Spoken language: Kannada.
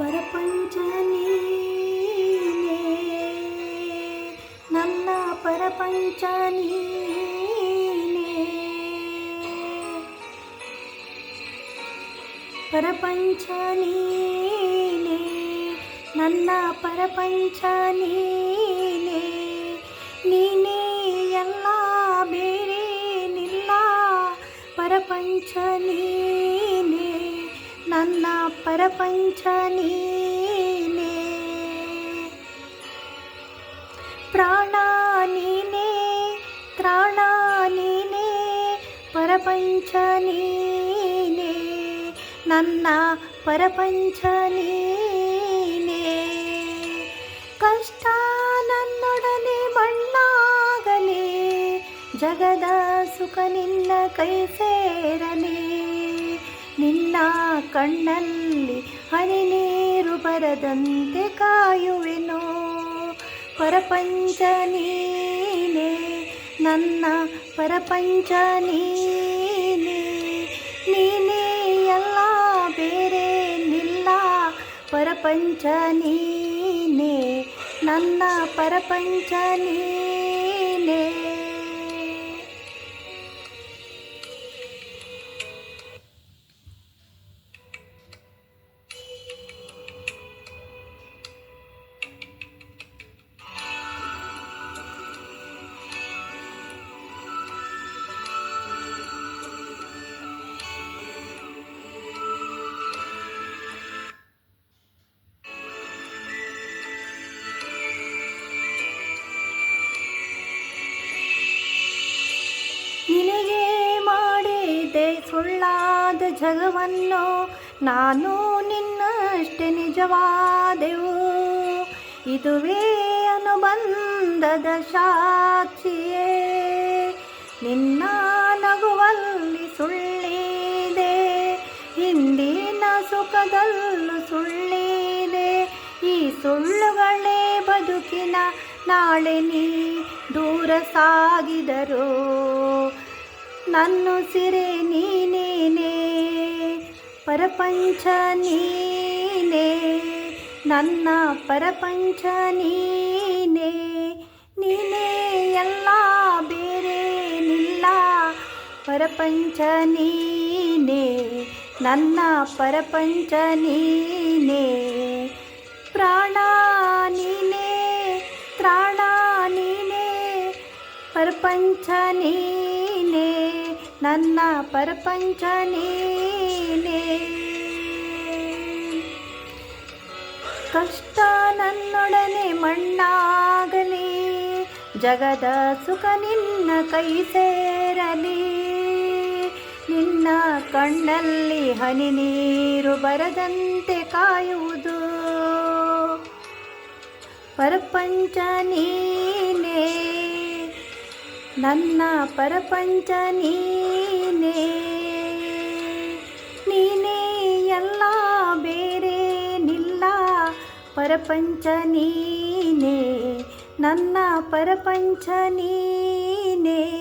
ಪರಪಂಚ ನೀನೇ ನನ್ನ ಪರಪಂಚ ನೀನೇ. ಪರಪಂಚ ನೀನೇ ನನ್ನ ಪರಪಂಚ ನೀನೇ. ಎಲ್ಲ ಬೇರೇನಿಲ್ಲ ಪರಪಂಚ ನೀನೇ ನನ್ನ ಪರಪಂಚ ನೀನೇ. ಪ್ರಾಣ ನೀನೇ, ತ್ರಾಣ ನೀನೇ, ಪರಪಂಚ ನೀನೇ. ನನ್ನ ಪರಪಂಚ ನೀನೇ. ಕಷ್ಟ ನನ್ನೊಡನೆ ಮಣ್ಣಾಗಲಿ, ಜಗದ ಸುಖ ನಿನ್ನ ಕೈ ಸೇರಲಿ. ಕಣ್ಣಲ್ಲಿ ಹನಿ ನೀರು ಬರದಂತೆ ಕಾಯುವೆನೋ? ಪರಪಂಚ ನೀನೇ, ನನ್ನ ಪರಪಂಚ ನೀನೇ. ನೀನೇ ಎಲ್ಲ, ಬೇರೆ ನಿಲ್ಲ. ಪರಪಂಚ ನೀನೇ, ನನ್ನ ಪರಪಂಚ ಸುಳ್ಳಾದ ಜಗವನ್ನು ನಾನು ನಿನ್ನಷ್ಟೇ ನಿಜವಾದೆವು. ಇದುವೇ ಅನುಬಂಧದ ಸಾಕ್ಷಿಯೇ. ನಿನ್ನ ನಗುವಲ್ಲಿ ಸುಳ್ಳಿದೆ, ಹಿಂದಿನ ಸುಖದಲ್ಲೂ ಸುಳ್ಳಿದೆ. ಈ ಸುಳ್ಳುಗಳೇ ಬದುಕಿನ ನಾಳೆ ನೀ ದೂರ ಸಾಗಿದರು ನನ್ನ ಸಿರೆ ಪರಪಂಚ ನೀನೇ, ನನ್ನ ಪರಪಂಚ ನೀನೇ ನೀನೇ ಎಲ್ಲ ಬೇರೇನಿಲ್ಲ ಪರಪಂಚ ನೀನೇ, ನನ್ನ ಪರಪಂಚ ನೀನೇ. ನನ್ನ ಪರಪಂಚ ನೀನೇ. ಕಷ್ಟ ನನ್ನೊಡನೆ ಮಣ್ಣಾಗಲಿ, ಜಗದ ಸುಖ ನಿನ್ನ ಕೈ ಸೇರಲಿ. ನಿನ್ನ ಕಣ್ಣಲ್ಲಿ ಹನಿ ನೀರು ಬರದಂತೆ ಕಾಯುವುದು. ಪರಪಂಚ ನೀನೇ. ನನ್ನ ಪರಪಂಚ ನೀನೇ ಪ್ರಪಂಚ ನೀನೇ ನನ್ನ ಪರಪಂಚ ನೀನೇ.